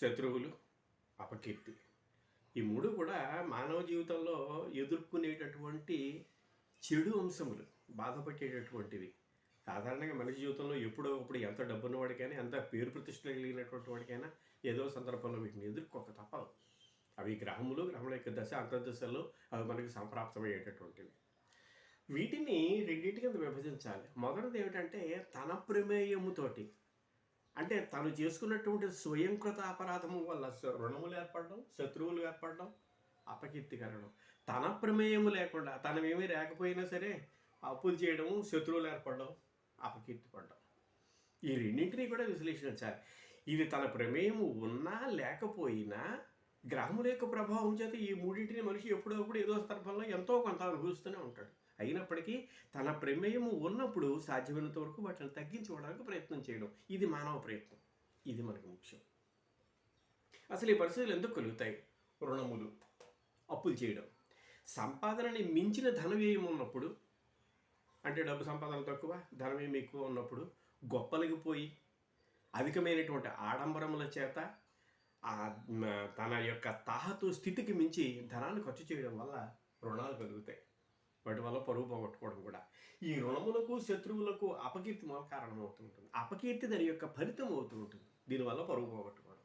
శత్రువులు అపకీర్తి. ఈ మూడు కూడా మానవ జీవితంలో ఎదుర్కొనేటటువంటి చెడు అంశములు బాధపడేటటువంటివి సాధారణంగా మనిషి జీవితంలో ఎప్పుడో ఒకప్పుడు ఎంత డబ్బున్న వాడికైనా ఎంత పేరు ప్రతిష్ట కలిగినటువంటి వాడికైనా ఏదో సందర్భంలో వీటిని ఎదుర్కొక తప్పదు. అవి గ్రహములు గ్రహముల యొక్క దశ అంతర్దశల్లో అవి మనకి సంప్రాప్తమయ్యేటటువంటివి. వీటిని రెండింటి కింద విభజించాలి. మొదటిది ఏమిటంటే తన ప్రమేయముతోటి అంటే తను చేసుకున్నటువంటి స్వయంకృత అపరాధము వల్ల రుణములు ఏర్పడడం శత్రువులు ఏర్పడడం అపకీర్తికరణం. తన ప్రమేయము లేకుండా తనమేమీ లేకపోయినా సరే అప్పులు చేయడం శత్రువులు ఏర్పడడం అపకీర్తి పడడం ఈ రెండింటినీ కూడా విశ్లేషించాలి. ఇది తన ప్రమేయము ఉన్నా లేకపోయినా గ్రహముల యొక్క ప్రభావం చేత ఈ మూడింటిని మనిషి ఎప్పుడప్పుడు ఏదో సందర్భంలో ఎంతో కొంత అనుభవిస్తూనే ఉంటాడు. అయినప్పటికీ తన ప్రమేయము ఉన్నప్పుడు సాధ్యమైనంత వరకు వాటిని తగ్గించుకోవడానికి ప్రయత్నం చేయడం. ఇది మానవ ప్రయత్నం. ఇది మనకు ముఖ్యం. అసలు ఈ పరిస్థితులు ఎందుకు కలుగుతాయి? రుణములు అప్పులు చేయడం. సంపాదనని మించిన ధన వ్యయం ఉన్నప్పుడు అంటే డబ్బు సంపాదన తక్కువ ధనం ఎక్కువ ఉన్నప్పుడు గొప్పలకి పోయి అధికమైనటువంటి ఆడంబరముల చేత తన యొక్క తాహతు స్థితికి మించి ధనాన్ని ఖర్చు చేయడం వల్ల రుణాలు కలుగుతాయి. వాటి వల్ల పరువు పోగొట్టుకోవడం కూడా. ఈ రుణములకు శత్రువులకు అపకీర్తి మూల కారణం అవుతూ ఉంటుంది అపకీర్తి దాని యొక్క ఫలితం అవుతూ ఉంటుంది. దీనివల్ల పరువు పోగొట్టుకోవడం.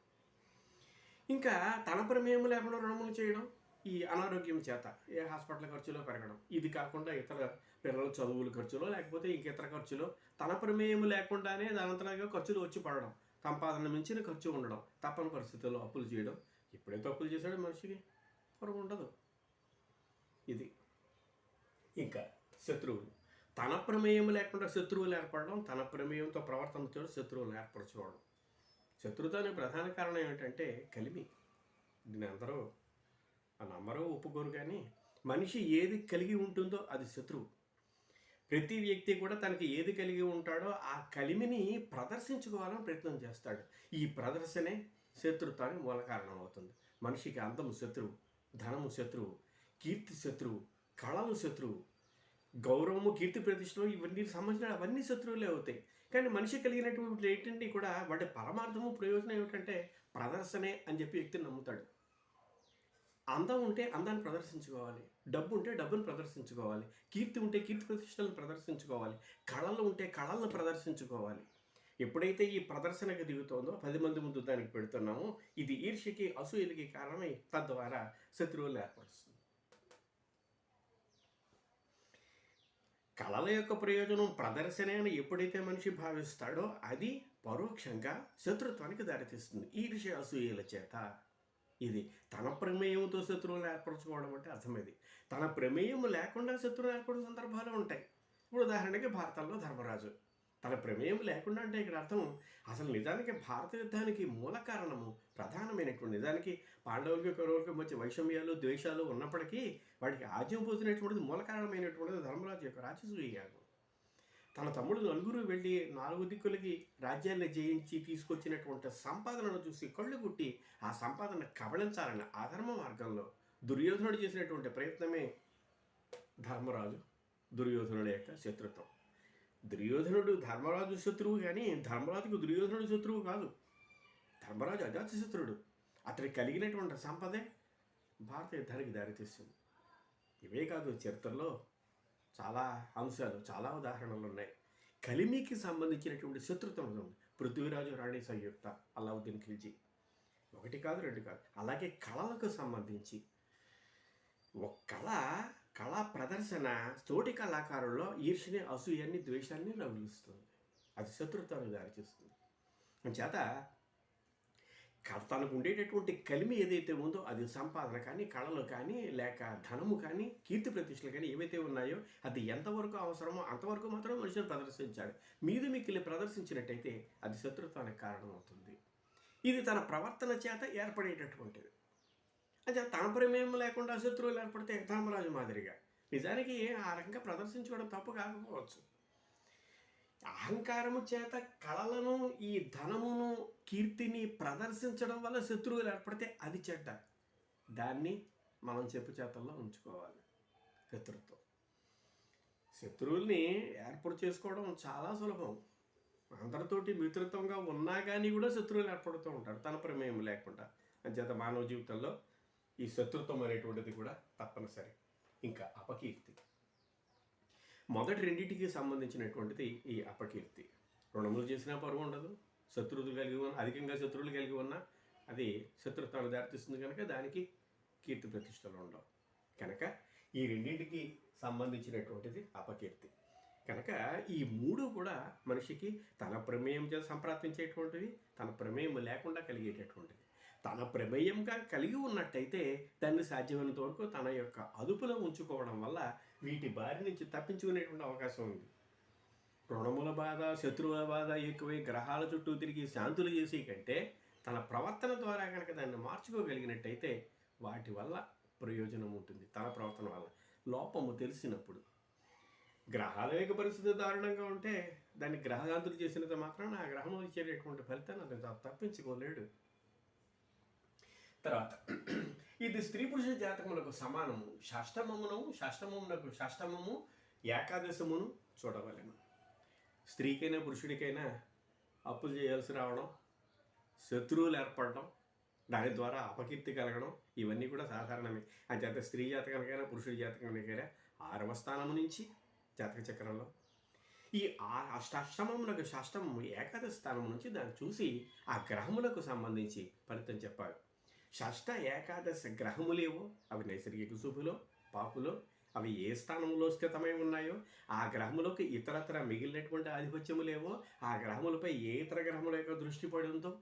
ఇంకా తన ప్రమేయం లేకుండా రుణములు చేయడం ఈ అనారోగ్యం చేత ఏ హాస్పిటల్ ఖర్చులో పెరగడం. ఇది కాకుండా ఇతర పిల్లల చదువుల ఖర్చులో లేకపోతే ఇంక ఇతర ఖర్చులో తన ప్రమేయం లేకుండానే దానంతరంగా ఖర్చులు వచ్చి పడడం. సంపాదన మించిన ఖర్చు ఉండడం. తప్పని పరిస్థితుల్లో అప్పులు చేయడం. ఎప్పుడైతే అప్పులు చేశాడో మనిషికి? పొరవ ఉండదు. ఇది ఇంకా శత్రువులు. తన ప్రమేయం లేకుండా శత్రువులు ఏర్పడడం తన ప్రమేయంతో ప్రవర్తనతో శత్రువులను ఏర్పరచుకోవడం శత్రుతానికి ప్రధాన కారణం ఏమిటంటే కలిమి. దీని అందరూ ఆ ఒప్పుకోరు కానీ మనిషి ఏది కలిగి ఉంటుందో అది శత్రువు. ప్రతి వ్యక్తి కూడా తనకి ఏది కలిగి ఉంటాడో ఆ కలిమిని ప్రదర్శించుకోవాలని ప్రయత్నం చేస్తాడు. ఈ ప్రదర్శనే శత్రుత్వానికి మూల కారణం అవుతుంది మనిషికి అందము శత్రువు ధనము శత్రువు కీర్తి శత్రువు కళలు శత్రువు. గౌరవము కీర్తి ప్రతిష్టలు ఇవన్నీ సంబంధించిన అవన్నీ శత్రువులే అవుతాయి. కానీ మనిషి కలిగినటువంటి ఏంటంటే కూడా వాటి పరమార్థము ప్రయోజనం ఏమిటంటే ప్రదర్శనే అని చెప్పి వ్యక్తిని నమ్ముతాడు. అందం ఉంటే అందాన్ని ప్రదర్శించుకోవాలి. డబ్బు ఉంటే డబ్బును ప్రదర్శించుకోవాలి. కీర్తి ఉంటే కీర్తి ప్రతిష్టలను ప్రదర్శించుకోవాలి. కళలు ఉంటే కళలను ప్రదర్శించుకోవాలి. ఎప్పుడైతే ఈ ప్రదర్శనకు దిగుతోందో పది మంది ముందు దానికి పెడుతున్నామో ఇది ఈర్ష్యకి అసూయలకి కారణమై తద్వారా శత్రువులు ఏర్పడుతుంది కళల యొక్క ప్రయోజనం ప్రదర్శనే అని ఎప్పుడైతే మనిషి భావిస్తాడో అది పరోక్షంగా శత్రుత్వానికి దారితీస్తుంది. ఈర్ష్య అసూయల చేత. ఇది తన ప్రమేయంతో శత్రువులను ఏర్పరచుకోవడం అంటే అర్థమైంది తన ప్రమేయం లేకుండా శత్రువులు ఏర్పడిన సందర్భాలు ఉంటాయి. ఇప్పుడు ఉదాహరణకి భారతంలో ధర్మరాజు. తన ప్రమేయం లేకుండా అంటే ఇక్కడ అర్థం అసలు నిజానికి భారత యుద్ధానికి మూల కారణము ప్రధానమైనటువంటి నిజానికి పాండవులకి కౌరవులకి మధ్య వైషమ్యాలు ద్వేషాలు ఉన్నప్పటికీ వాటికి ఆజ్యం పోసినటువంటిది మూల కారణమైనటువంటిది ధర్మరాజు యొక్క రాజసూయ యాగం. తన తమ్ముడు నలుగురు వెళ్ళి నాలుగు దిక్కులకి రాజ్యాన్ని జయించి తీసుకొచ్చినటువంటి సంపాదనను చూసి కళ్ళు కుట్టి ఆ సంపాదన కబళించాలన్న అధర్మ మార్గంలో దుర్యోధనుడు చేసినటువంటి ప్రయత్నమే ధర్మరాజు దుర్యోధనుడి యొక్క శత్రుత్వం. దుర్యోధనుడు ధర్మరాజు శత్రువు కానీ ధర్మరాజుకు దుర్యోధనుడు శత్రువు కాదు. ధర్మరాజు అజాతశత్రుడు అతనికి కలిగినటువంటి సంపదే భారత యుద్ధానికి దారితీస్తుంది ఇవే కాదు చరిత్రలో చాలా అంశాలు చాలా ఉదాహరణలు ఉన్నాయి కలిమికి సంబంధించినటువంటి శత్రుత్వం ఉంది. పృథ్వీరాజు రాణి సంయుక్త అలావుద్దీన్ ఖిల్జీ. ఒకటి కాదు రెండు కాదు. అలాగే కళలకు సంబంధించి ఒక కళ కళా ప్రదర్శన తోటి కళాకారుల్లో ఈర్ష్యని అసూయాన్ని ద్వేషాన్ని రగులుస్తుంది. అది శత్రుత్వానికి దారిచేస్తుంది చేత తనకు ఉండేటటువంటి కలిమి ఏదైతే ఉందో అది సంపాదన కానీ కళలు కానీ లేక ధనము కానీ కీర్తి ప్రతిష్టలు కానీ ఏవైతే ఉన్నాయో అది ఎంతవరకు అవసరమో అంతవరకు మాత్రం మనిషిని ప్రదర్శించాడు. మీది మిక్కిలి ప్రదర్శించినట్టయితే అది శత్రుత్వానికి కారణమవుతుంది. ఇది తన ప్రవర్తన చేత ఏర్పడేటటువంటిది. అంటే తన ప్రమేయం లేకుండా శత్రువులు ఏర్పడితే ధర్మరాజు మాదిరిగా. నిజానికి ఆ రకంగా ప్రదర్శించుకోవడం తప్పు కాకపోవచ్చు. అహంకారము చేత కళలను ఈ ధనమును కీర్తిని ప్రదర్శించడం వల్ల శత్రువులు ఏర్పడితే అది చెడ్డ. దాన్ని మనం చెప్పు చేతల్లో ఉంచుకోవాలి. శత్రుత్వం. శత్రువుల్ని ఏర్పాటు చేసుకోవడం చాలా సులభం. అందరితోటి మిత్రత్వంగా ఉన్నా కానీ కూడా శత్రువులు ఏర్పడుతూ ఉంటారు. తన ప్రమేయం లేకుండా. అంచేత మానవ జీవితంలో ఈ శత్రుత్వం అనేటువంటిది కూడా తప్పనిసరి. ఇంకా అపకీర్తి. మొదటి రెండింటికి సంబంధించినటువంటిది ఈ అపకీర్తి. రుణములు చేసినా పరువు ఉండదు శత్రువులు కలిగి ఉన్న అధికంగా శత్రువులు కలిగి ఉన్నా అది శత్రుత్వాలు దారితీస్తుంది కనుక దానికి కీర్తి ప్రతిష్టలు ఉండవు. కనుక ఈ రెండింటికి సంబంధించినటువంటిది అపకీర్తి. కనుక ఈ మూడు కూడా మనిషికి తన ప్రమేయం చేత సంప్రాప్తించేటువంటివి తన ప్రమేయం లేకుండా కలిగేటటువంటిది. తన ప్రమేయంగా కలిగి ఉన్నట్టయితే దాన్ని సాధ్యమైనంత వరకు తన యొక్క అదుపులో ఉంచుకోవడం వల్ల వీటి బారి నుంచి తప్పించుకునేటువంటి అవకాశం ఉంది. రుణముల బాధ శత్రువుల బాధ ఎక్కువై గ్రహాల చుట్టూ తిరిగి శాంతులు చేసే కంటే తన ప్రవర్తన ద్వారా కనుక దాన్ని మార్చుకోగలిగినట్టయితే వాటి వల్ల ప్రయోజనం ఉంటుంది. తన ప్రవర్తన వల్ల. లోపము తెలిసినప్పుడు. గ్రహాల యొక్క పరిస్థితి దారుణంగా ఉంటే దాన్ని గ్రహశాంతులు చేసినంత మాత్రాన ఆ గ్రహం ఇచ్చేటటువంటి ఫలితాన్ని అతను తప్పించుకోలేడు. తర్వాత ఇది స్త్రీ పురుష జాతకములకు సమానము. షష్టమమును షష్టమమునకు షష్టమము ఏకాదశమును చూడవలెను. స్త్రీకైనా పురుషుడికైనా అప్పులు చేయాల్సి రావడం శత్రువులు ఏర్పడడం దాని ద్వారా అపకీర్తి కలగడం ఇవన్నీ కూడా సాధారణమే. అంచేత స్త్రీ జాతకానికైనా పురుషుడి జాతకానికైనా ఆరవ స్థానము నుంచి జాతక చక్రంలో. ఈ ఆ అష్టాష్టమములకు షష్టమము ఏకాదశ స్థానం నుంచి దాన్ని చూసి ఆ గ్రహములకు సంబంధించి ఫలితం చెప్పారు షష్ట ఏకాదశ గ్రహములేవో అవి నైసర్గిక శుభులో పాపులో అవి ఏ స్థానంలో స్థితమై ఉన్నాయో? ఆ గ్రహములకు ఇతరత్ర మిగిలినటువంటి ఆధిపత్యములేవో ఆ గ్రహములపై ఏ ఇతర గ్రహముల యొక్క దృష్టి పడి ఉందో?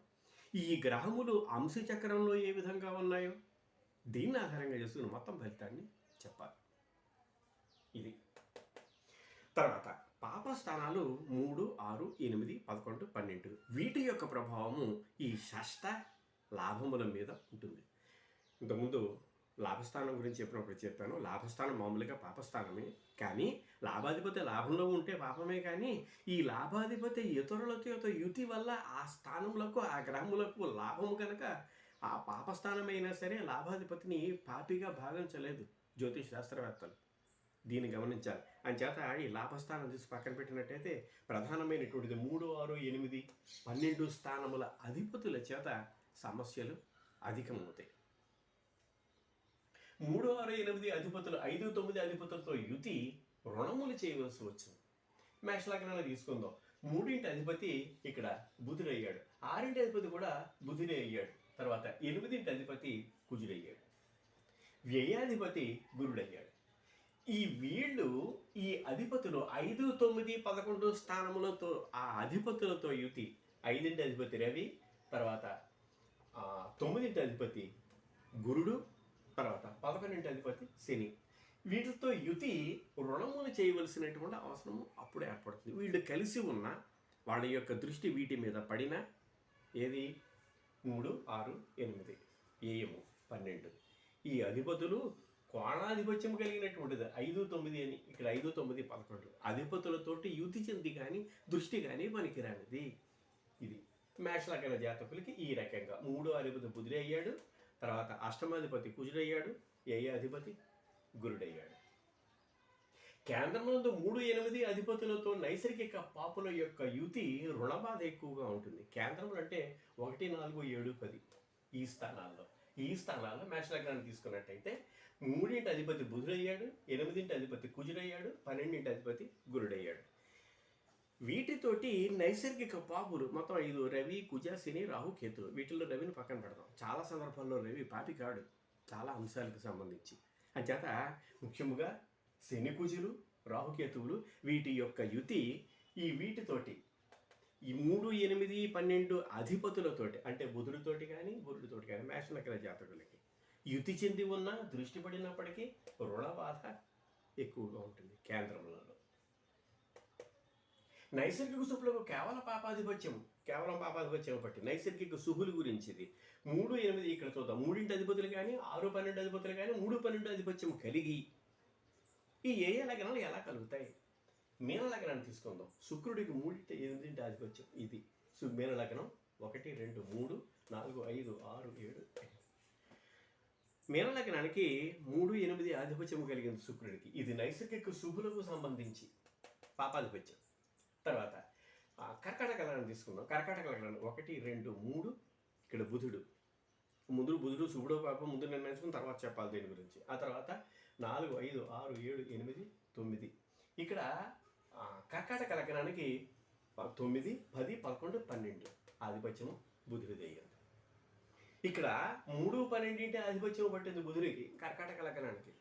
ఈ గ్రహములు అంశచక్రంలో ఏ విధంగా ఉన్నాయో? దీన్ని ఆధారంగా చేసుకుని మొత్తం ఫలితాన్ని చెప్పాలి. ఇది. తర్వాత పాపస్థానాలు మూడు ఆరు ఎనిమిది పదకొండు పన్నెండు. వీటి యొక్క ప్రభావము ఈ షష్ట లాభముల మీద ఉంటుంది. ఇంతకుముందు లాభస్థానం గురించి చెప్పినప్పుడు చెప్పాను. లాభస్థానం మామూలుగా పాపస్థానమే. కానీ లాభాధిపతి లాభంలో ఉంటే పాపమే కానీ ఈ లాభాధిపతి ఇతరులతో యుతి వల్ల ఆ స్థానములకు ఆ గ్రహములకు లాభము కనుక ఆ పాపస్థానమైనా సరే లాభాధిపతిని పాపిగా భావించలేదు జ్యోతిష్ శాస్త్రవేత్తలు దీన్ని గమనించాలి. అంచేత ఈ లాభస్థానం చూసి పక్కన పెట్టినట్టయితే ప్రధానమైనటువంటిది మూడు ఆరు ఎనిమిది పన్నెండు స్థానముల అధిపతుల చేత సమస్యలు అధికమవుతాయి. మూడు ఆరు ఎనిమిది అధిపతులు ఐదు తొమ్మిది అధిపతులతో యుతి రుణములు చేయవలసి వచ్చింది. మేష తీసుకుందాం. మూడింటి అధిపతి ఇక్కడ బుధుడయ్యాడు ఆరింటి అధిపతి కూడా బుధుడే అయ్యాడు. తర్వాత ఎనిమిదింటి అధిపతి కుజుడయ్యాడు వ్యయాధిపతి గురుడయ్యాడు ఈ వీళ్ళు ఈ అధిపతులు ఐదు తొమ్మిది పదకొండు స్థానములతో ఆ అధిపతులతో యుతి. ఐదింటి అధిపతి రవి తర్వాత తొమ్మిదింటి అధిపతి గురుడు తర్వాత పదకొండింటి అధిపతి శని. వీటితో యుతి రుణములు చేయవలసినటువంటి అవసరం అప్పుడు ఏర్పడుతుంది. వీళ్ళు కలిసి ఉన్న వాళ్ళ యొక్క దృష్టి వీటి మీద పడిన ఏది? మూడు ఆరు ఎనిమిది. ఏయము పన్నెండు. ఈ అధిపతులు కోణాధిపత్యం కలిగినటువంటిది. ఐదు తొమ్మిది అని ఇక్కడ ఐదు తొమ్మిది పదకొండు. అధిపతులతోటి యుతి చెంది కానీ దృష్టి కానీ పనికిరానిది. ఇది మేషలగ్న జాతకులకి ఈ రకంగా. మూడో అధిపతి బుధుడు అయ్యాడు తర్వాత అష్టమాధిపతి కుజుడయ్యాడు ఏ అధిపతి? గురుడయ్యాడు. కేంద్రంలో మూడు ఎనిమిది అధిపతులతో నైసర్గిక పాపుల యొక్క యుతి రుణబాధ ఎక్కువగా ఉంటుంది. కేంద్రంలో అంటే ఒకటి నాలుగు ఏడు పది ఈ స్థానాల్లో. ఈ స్థానాల్లో మేషలగ్నాన్ని తీసుకున్నట్టయితే మూడింటి అధిపతి బుధుడయ్యాడు ఎనిమిదింటి అధిపతి కుజుడయ్యాడు పన్నెండింటి అధిపతి గురుడయ్యాడు. వీటితోటి నైసర్గిక పాపులు మొత్తం ఐదు రవి కుజ శని రాహు కేతు వీటిల్లో రవిని పక్కన పెడతాం చాలా సందర్భాల్లో రవి పాపి కాడు చాలా అంశాలకు సంబంధించి. అంచేత ముఖ్యముగా శని కుజులు రాహుకేతువులు వీటి యొక్క యుతి ఈ వీటితోటి. ఈ మూడు ఎనిమిది పన్నెండు అధిపతులతోటి అంటే బుధుడితోటి కానీ బుధుడితోటి కానీ మేషనకర జాతకులకి యుతి చెంది ఉన్న దృష్టి పడినప్పటికీ రుణ బాధ ఎక్కువగా ఉంటుంది కేంద్రంలో. నైసర్గిక సూపులకు కేవలం పాపాధిపత్యం కేవలం పాపాధిపత్యం ఒకటి నైసర్గిక శుభుల గురించి ఇది మూడు ఎనిమిది ఇక్కడ చూద్దాం. మూడింటి అధిపతులు కానీ ఆరు పన్నెండు అధిపతులు కానీ మూడు పన్నెండు అధిపత్యం కలిగి ఈ ఏ ఏ లగ్నాలు ఎలా కలుగుతాయి? మీన లగ్నాన్ని తీసుకుందాం. శుక్రుడికి మూడింటి ఎనిమిదింటి ఆధిపత్యం ఇది. సు- మీన లగ్నం ఒకటి రెండు మూడు నాలుగు ఐదు ఆరు ఏడు ఎనిమిది. మీన లగ్నానికి మూడు ఎనిమిది ఆధిపత్యం కలిగింది శుక్రుడికి. ఇది నైసర్గిక శుభులకు సంబంధించి పాపాధిపత్యం. తర్వాత కర్కాటక లగ్నాన్ని తీసుకుందాం. కర్కాటక లగ్నాన్ని ఒకటి రెండు మూడు ఇక్కడ బుధుడు. ముందు బుధుడు శుభుడు పాప ముందు నిర్ణయించుకుని తర్వాత చెప్పాలి దీని గురించి. ఆ తర్వాత నాలుగు ఐదు ఆరు ఏడు ఎనిమిది తొమ్మిది. ఇక్కడ కర్కాటక లగ్నానికి తొమ్మిది పది పదకొండు పన్నెండు ఆధిపత్యము బుధుడిది అయ్యింది ఇక్కడ మూడు పన్నెండింటి ఆధిపత్యం పట్టింది బుధుడికి కర్కాటక లగ్నానికి.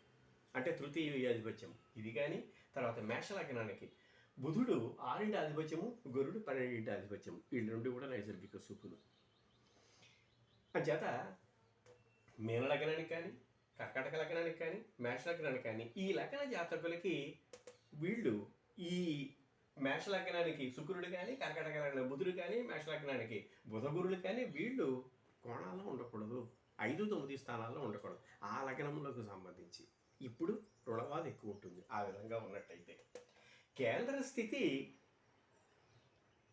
అంటే తృతీయ ఆధిపత్యం. ఇది కానీ తర్వాత మేష లగ్నానికి. బుధుడు ఆరింటి ఆధిపత్యము గురుడు పన్నెండింటి ఆధిపత్యము. వీళ్ళు రెండు కూడా నైసర్గిక సూపులు. అంచేత మీన లగ్నానికి కానీ కర్కాటక లగ్నానికి కానీ మేష లగ్నానికి కానీ ఈ లగ్న జాతకులకి వీళ్ళు ఈ మేష లగ్నానికి శుక్రుడు కానీ కర్కాటక లగ్న బుధుడు కానీ మేష లగ్నానికి బుధగురుడు కానీ వీళ్ళు కోణాల్లో ఉండకూడదు. ఐదు తొమ్మిది స్థానాల్లో ఉండకూడదు. ఆ లగ్నములకు సంబంధించి. ఇప్పుడు రుణవాద ఎక్కువ ఉంటుంది. ఆ విధంగా ఉన్నట్టయితే. కేంద్ర స్థితి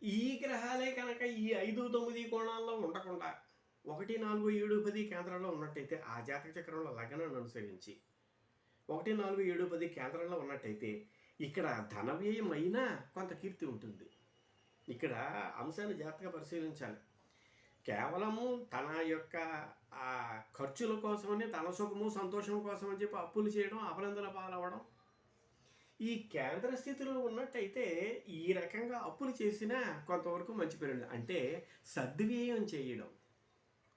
ఈ గ్రహాలే కనుక ఈ ఐదు తొమ్మిది కోణాల్లో ఉండకుండా ఒకటి నాలుగు ఏడు పది కేంద్రంలో ఉన్నట్టయితే ఆ జాతక చక్రంలో లగ్నాన్ని అనుసరించి ఒకటి నాలుగు ఏడు పది కేంద్రంలో ఉన్నట్టయితే ఇక్కడ ధన వ్యయం అయినా కొంత కీర్తి ఉంటుంది. ఇక్కడ అంశాన్ని జాగ్రత్తగా పరిశీలించాలి. కేవలము తన యొక్క ఆ ఖర్చుల కోసమని తన సుఖము సంతోషం కోసం అని చెప్పి అప్పులు చేయడం అపనందన పాలవడం ఈ కేంద్ర స్థితిలో ఉన్నట్టయితే ఈ రకంగా అప్పులు చేసినా కొంతవరకు మంచి పేరు అంటే సద్వినియోగం చేయడం.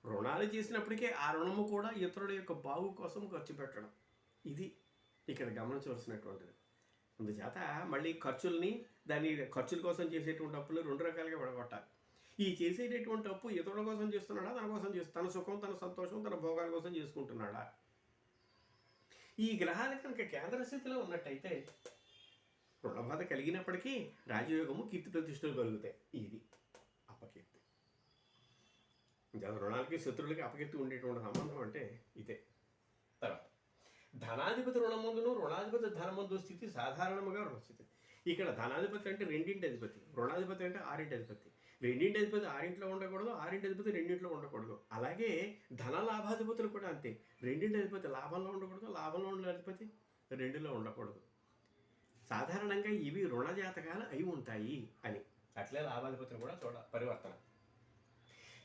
రుణాలు చేసినప్పటికీ ఆ రుణము కూడా ఇతరుల యొక్క బాగు కోసం ఖర్చు పెట్టడం. ఇది ఇక్కడ గమనించవలసినటువంటిది. అందుచేత మళ్ళీ ఖర్చుల్ని దాని ఖర్చుల కోసం చేసేటువంటి అప్పులు రెండు రకాలుగా విడగొట్టాలి. ఈ చేసేటటువంటి అప్పు ఇతరుల కోసం చేస్తున్నాడా? తన కోసం చేస్తు తన సుఖం తన సంతోషం తన భోగాల కోసం చేసుకుంటున్నాడా? ఈ గ్రహాలు కనుక కేంద్ర స్థితిలో ఉన్నట్టయితే రుణబాధ కలిగినప్పటికీ రాజయోగము కీర్తి ప్రతిష్టలు కలుగుతాయి. ఇది అపకీర్తి. రుణాలకి శత్రువులకి అపకీర్తి ఉండేటువంటి సంబంధం అంటే ఇదే. తర్వాత ధనాధిపతి రుణమందును రుణాధిపతి ధనమందు స్థితి సాధారణముగా రుణస్థితి ఇక్కడ ధనాధిపతి అంటే రెండింటి అధిపతి రుణాధిపతి అంటే ఆరింటి అధిపతి. రెండింటి అధిపతి ఆరింట్లో ఉండకూడదు ఆరింటి అధిపతి రెండింటిలో ఉండకూడదు. అలాగే ధన లాభాధిపతులు కూడా అంతే. రెండింటి అధిపతి లాభంలో ఉండకూడదు లాభంలో ఉండే అధిపతి రెండులో ఉండకూడదు. సాధారణంగా ఇవి రుణ జాతకాలు అయి ఉంటాయి అని. అట్లే లాభాధిపతులు కూడా చూడ పరివర్తన.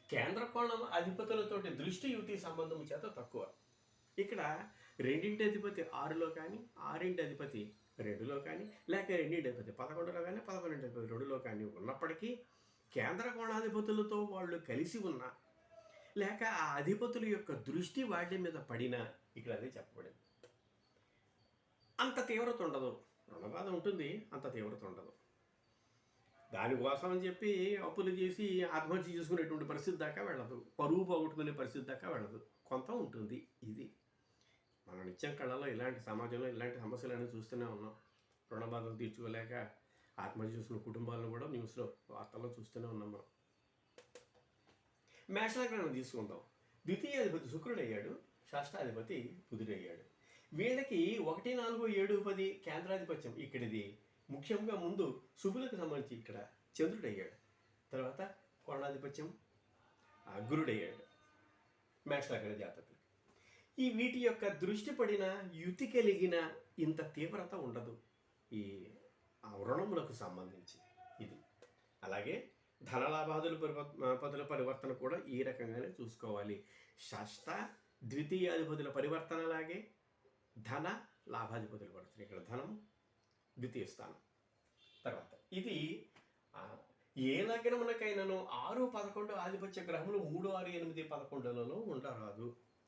కేంద్ర కోణం అధిపతులతోటి దృష్టి యుతి సంబంధం చేత తక్కువ. ఇక్కడ రెండింటి అధిపతి ఆరులో కానీ ఆరింటి అధిపతి రెండులో కానీ లేక రెండింటి అధిపతి పదకొండులో కానీ పదకొండింటి అధిపతి రెండులో కానీ ఉన్నప్పటికీ కేంద్ర కోణాధిపతులతో వాళ్ళు కలిసి ఉన్నా లేక ఆ అధిపతుల యొక్క దృష్టి వాళ్ళ మీద పడినా ఇక్కడ అదే చెప్పబడింది. అంత తీవ్రత ఉండదు. రుణబాధ ఉంటుంది అంత తీవ్రత ఉండదు. దానికోసం అని చెప్పి అప్పులు చేసి ఆత్మహత్య చేసుకునేటువంటి పరిస్థితి దాకా వెళ్ళదు. పరువు పోగొట్టుకునే పరిస్థితి దాకా వెళ్ళదు. కొంత ఉంటుంది ఇది. మన నిత్యం కళలో ఇలాంటి సమాజంలో ఇలాంటి సమస్యలన్నీ చూస్తూనే ఉన్నాం. రుణబాధలు తీర్చుకోలేక ఆత్మహత్య చేసుకున్న కుటుంబాలను కూడా న్యూస్లో వార్తల్లో చూస్తూనే ఉన్నాం మనం. మేషలగ్రహణం తీసుకుందాం. ద్వితీయ అధిపతి శుక్రుడు అయ్యాడు షష్టాధిపతి బుధుడయ్యాడు. వీళ్ళకి ఒకటి నాలుగు ఏడు పది కేంద్రాధిపత్యం ఇక్కడిది. ముఖ్యంగా ముందు శుభులకు సంబంధించి ఇక్కడ చంద్రుడు అయ్యాడు తర్వాత కోణాధిపత్యం అగ్రుడయ్యాడు గురుడయ్యాడు. మేషలగ్న జాతకులు. ఈ వీటి యొక్క దృష్టి పడిన యుతి కలిగిన ఇంత తీవ్రత ఉండదు. ఈ ఆ రుణములకు సంబంధించి ఇది. అలాగే ధనలాభాదుల పరివర్త పదుల పరివర్తన కూడా ఈ రకంగానే చూసుకోవాలి. షష్ట ద్వితీయాధిపతుల పరివర్తన అలాగే ధన లాభాధిపతుల పరివర్తన ఇక్కడ ధనం ద్వితీయ స్థానం. తర్వాత ఇది ఏ లగ్నమునకైనాను ఆరు పదకొండు ఆధిపత్య గ్రహములు మూడు ఆరు ఎనిమిది పదకొండులలో ఉండరాదు.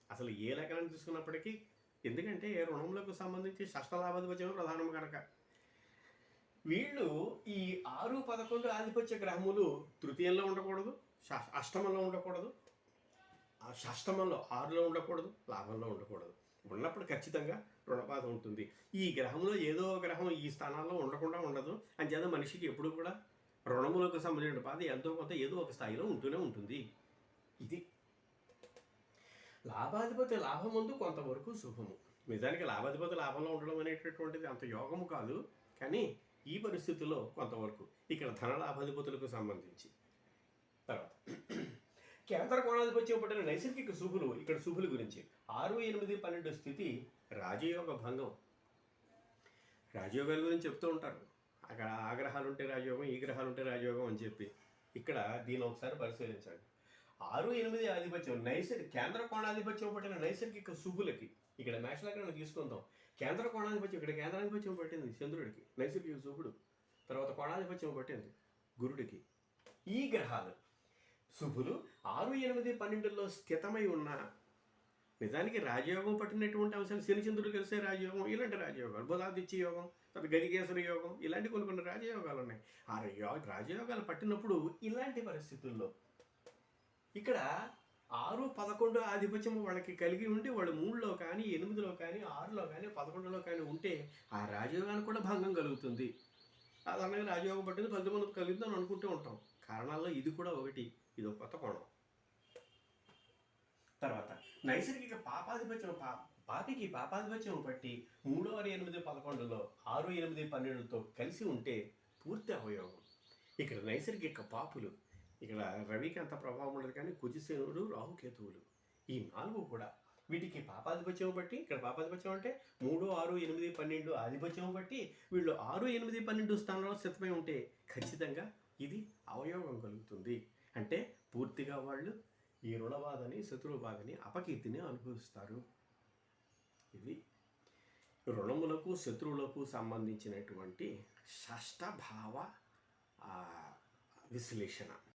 అసలు ఏ లగ్నాన్ని చూసుకున్నప్పటికీ ఎందుకంటే రుణములకు సంబంధించి షష్ట లాభాధిపత్యం ప్రధానం కనుక. వీళ్ళు ఈ ఆరు పదకొండు ఆధిపత్య గ్రహములు తృతీయంలో ఉండకూడదు అష్టమంలో ఉండకూడదు. షష్టమంలో ఆరులో ఉండకూడదు లాభంలో ఉండకూడదు. ఉన్నప్పుడు ఖచ్చితంగా రుణబాధ ఉంటుంది. ఈ గ్రహంలో ఏదో ఒక గ్రహం ఈ స్థానాల్లో ఉండకుండా ఉండదు. అంచేత మనిషికి ఎప్పుడు కూడా రుణములకు సంబంధించిన బాధ ఎంతో కొంత ఏదో ఒక స్థాయిలో ఉంటూనే ఉంటుంది. ఇది లాభాధిపతి లాభం ముందు కొంతవరకు శుభము. నిజానికి లాభాధిపతి లాభంలో ఉండడం అనేటటువంటిది అంత యోగము కాదు. కానీ ఈ పరిస్థితుల్లో కొంతవరకు ఇక్కడ ధనలాభాధిపతులకు సంబంధించి. తర్వాత కేంద్ర కోణాధిపత్యం పట్టిన నైసర్గిక శుభులు ఇక్కడ శుభుల గురించి. ఆరు ఎనిమిది పన్నెండు స్థితి రాజయోగ భంగం. రాజయోగాల గురించి చెప్తూ ఉంటారు. అక్కడ ఆ గ్రహాలు ఉంటే రాజయోగం ఈ గ్రహాలు ఉంటే రాజయోగం అని చెప్పి. ఇక్కడ దీని ఒకసారి పరిశీలించండి. ఆరు ఎనిమిది ఆధిపత్యం నైసర్గిక కేంద్ర కోణాధిపత్యం పట్టిన నైసర్గిక శుభులకి ఇక్కడ మేషలగ్నం తీసుకుందాం. కేంద్ర కోణాధిపత్యం ఇక్కడ కేంద్రాధిపత్యం పట్టింది చంద్రుడికి నైసర్గిక శుభుడు తర్వాత కోణాధిపత్యం పట్టింది గురుడికి. ఈ గ్రహాలు శుభులు ఆరు ఎనిమిది పన్నెండులో స్థితమై ఉన్న నిజానికి రాజయోగం పట్టినటువంటి అంశాలు శనిచంద్రుడు కలిసే రాజయోగం ఇలాంటి రాజయోగాలు బుధాదిత్య యోగం తర్వాత గదికేశ్వర యోగం ఇలాంటి కొన్ని కొన్ని రాజయోగాలు ఉన్నాయి. ఆ యో- రాజయోగాలు పట్టినప్పుడు ఇలాంటి పరిస్థితుల్లో ఇక్కడ ఆరు పదకొండు ఆధిపత్యం వాళ్ళకి కలిగి ఉండి వాళ్ళు మూడులో కానీ ఎనిమిదిలో కానీ ఆరులో కానీ పదకొండులో కానీ ఉంటే ఆ రాజయోగానికి కూడా భంగం కలుగుతుంది. సాధారణంగా రాజయోగం పట్టింది ఫలితం మనకు అని అనుకుంటూ ఉంటాం. కారణాల్లో ఇది కూడా ఒకటి ఇది ఒక కొత్త కోణం. తర్వాత నైసర్గిక పాపాధిపత్యం పా పాపికి పాపాధిపత్యం బట్టి మూడో ఆరు ఎనిమిది పదకొండులో ఆరు ఎనిమిది పన్నెండుతో కలిసి ఉంటే పూర్తి అవయోగం ఇక్కడ నైసర్గిక పాపులు ఇక్కడ రవికి అంత ప్రభావం ఉండదు కానీ కుజిసేనుడు రాహుకేతువులు ఈ నాలుగు కూడా వీటికి పాపాధిపత్యం బట్టి ఇక్కడ పాపాధిపత్యం అంటే మూడు ఆరు ఎనిమిది పన్నెండు ఆధిపత్యం బట్టి వీళ్ళు ఆరు ఎనిమిది పన్నెండు స్థానంలో స్థితమై ఉంటే ఖచ్చితంగా ఇది అవయోగం కలుగుతుంది. అంటే పూర్తిగా వాళ్ళు ఈ రుణబాధని శత్రుబాధని అపకీర్తిని అనుభవిస్తారు. ఇది రుణములకు శత్రువులకు సంబంధించినటువంటి షష్టభావ విశ్లేషణ.